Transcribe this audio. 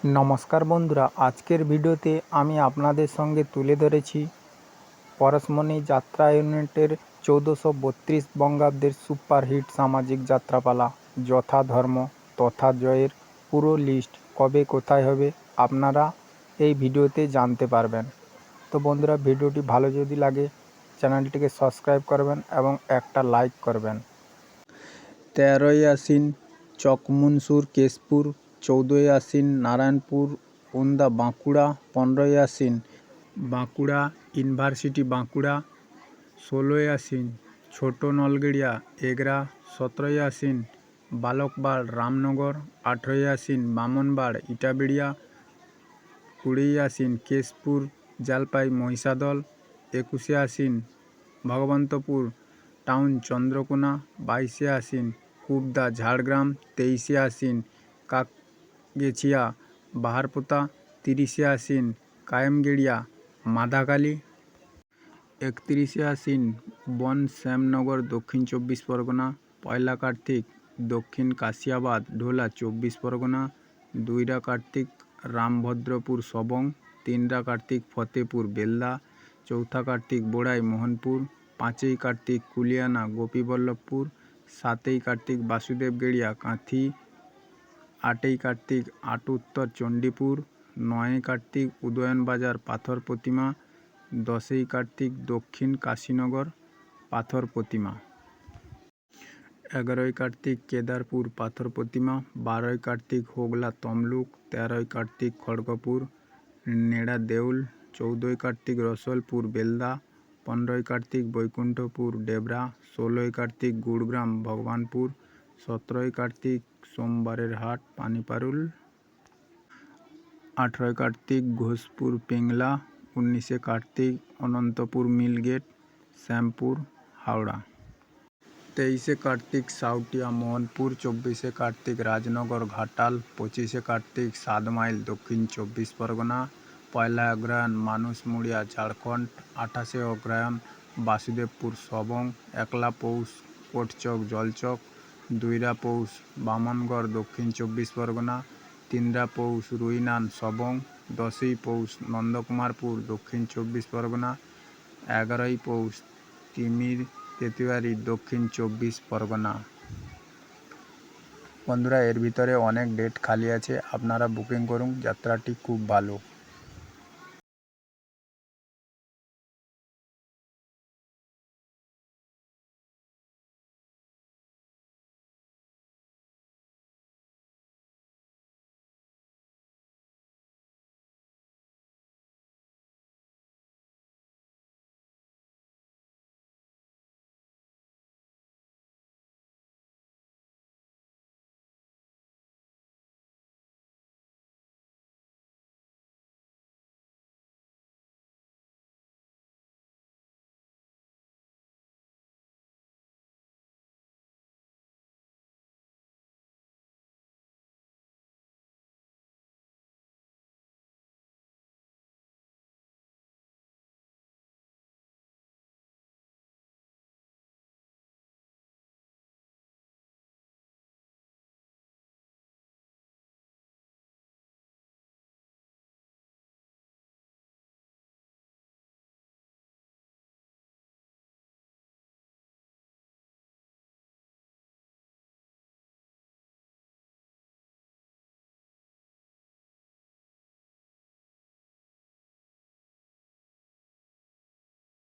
নমস্কার বন্ধুরা, আজকের ভিডিওতে আমি আপনাদের সঙ্গে তুলে ধরেছি পরশমণি যাত্রা ইউনিটের চৌদ্দশো বত্রিশ বঙ্গাব্দের সুপারহিট সামাজিক যাত্রাপালা, যথা ধর্ম তথা জয়ের পুরো লিস্ট কবে কোথায় হবে আপনারা এই ভিডিওতে জানতে পারবেন। তো বন্ধুরা, ভিডিওটি ভালো যদি লাগে, চ্যানেলটিকে সাবস্ক্রাইব করবেন এবং একটা লাইক করবেন। তেরোই আশ্বিন চকমুনসুর কেশপুর চৌদ্দই আশ্বিন নারায়ণপুর ওন্দা বাঁকুড়া, পনেরোই আশ্বিন বাঁকুড়া ইউনিভার্সিটি, বাঁকুড়া, ষোলোই আশ্বিন ছোটো নলগেড়িয়া, এগরা, সতেরোই আশ্বিন বালকবাড়, রামনগর, আঠেরোই আশ্বিন বামনবাড়, ইটাবেড়িয়া, কুড়িই আশ্বিন কেশপুর, জলপাই, মহিষাদল, একুশে আশ্বিন ভগবন্তপুর টাউন, চন্দ্রকোনা, বাইশে আশ্বিন কুবদা, ঝাড়গ্রাম, তেইশে আশ্বিন কাকগেছিয়া বাহারপোতা, তিরিশে আশ্বিন, কায়েমগেড়িয়া, মাদাকালী। একত্রিশে আসিন বন শ্যামনগর, দক্ষিণ চব্বিশ পরগনা, পয়লা কার্তিক, দক্ষিণ কাশিয়াবাদ, ঢোলা, চব্বিশ পরগনা, দুইরা কার্তিক, রামভদ্রপুর, সবং, তিনরা কার্তিক, ফতেপুর বেলদা চৌথা কার্তিক, বোড়াই, মোহনপুর, পাঁচই কার্তিক, কুলিয়ানা, গোপীবল্লভপুর, সাতই কার্তিক, বাসুদেবগেড়িয়া, কাঁথি আটই কার্তিক, আট উত্তর চণ্ডীপুর নয়ই কার্তিক উদয়নবাজার পাথর প্রতিমা, দশই কার্তিক দক্ষিণ কাশীনগর পাথর প্রতিমা। এগারোই কার্তিক কেদারপুর পাথর প্রতিমা, বারোই কার্তিক হোগলা তমলুক, তেরোই কার্তিক খড়গপুর, নেড়া দেউল, চৌদ্দই কার্তিক রসলপুর বেলদা, পনেরোই কার্তিক বৈকুণ্ঠপুর ডেবরা, ষোলোই কার্তিক গুড়গ্রাম ভগবানপুর সতেরোই কার্তিক সোমবারের হাট, পানিপারুল। আঠেরোই কার্তিক ঘোষপুর, পিংলা। উনিশে কার্তিক অনন্তপুর, মিলগেট, শ্যামপুর, হাওড়া। তেইশে কার্তিক সাউটিয়া, মোহনপুর। চব্বিশে কার্তিক রাজনগর, ঘাটাল। পঁচিশে কার্তিক সাত মাইল, দক্ষিণ চব্বিশ পরগনা। পয়লা অগ্রহায়ণ মানুষমুড়িয়া ঝাড়খণ্ড। আঠাশে অগ্রহায়ণ, বাসুদেবপুর, সবং, একলা পৌষ, কোটচক, জলচক। দুইরা পৌষ, বামনগড়, দক্ষিণ চব্বিশ পরগনা, তিনরা পৌষ, রুইনান, সবং, দশই পৌষ, নন্দকুমারপুর, দক্ষিণ চব্বিশ পরগনা, এগারোই পৌষ, তিমির, তেতুয়ারি, দক্ষিণ চব্বিশ পরগনা। বন্ধুরা, এর ভিতরে অনেক ডেট খালি আছে, আপনারা বুকিং করুন, যাত্রাটি খুব ভালো।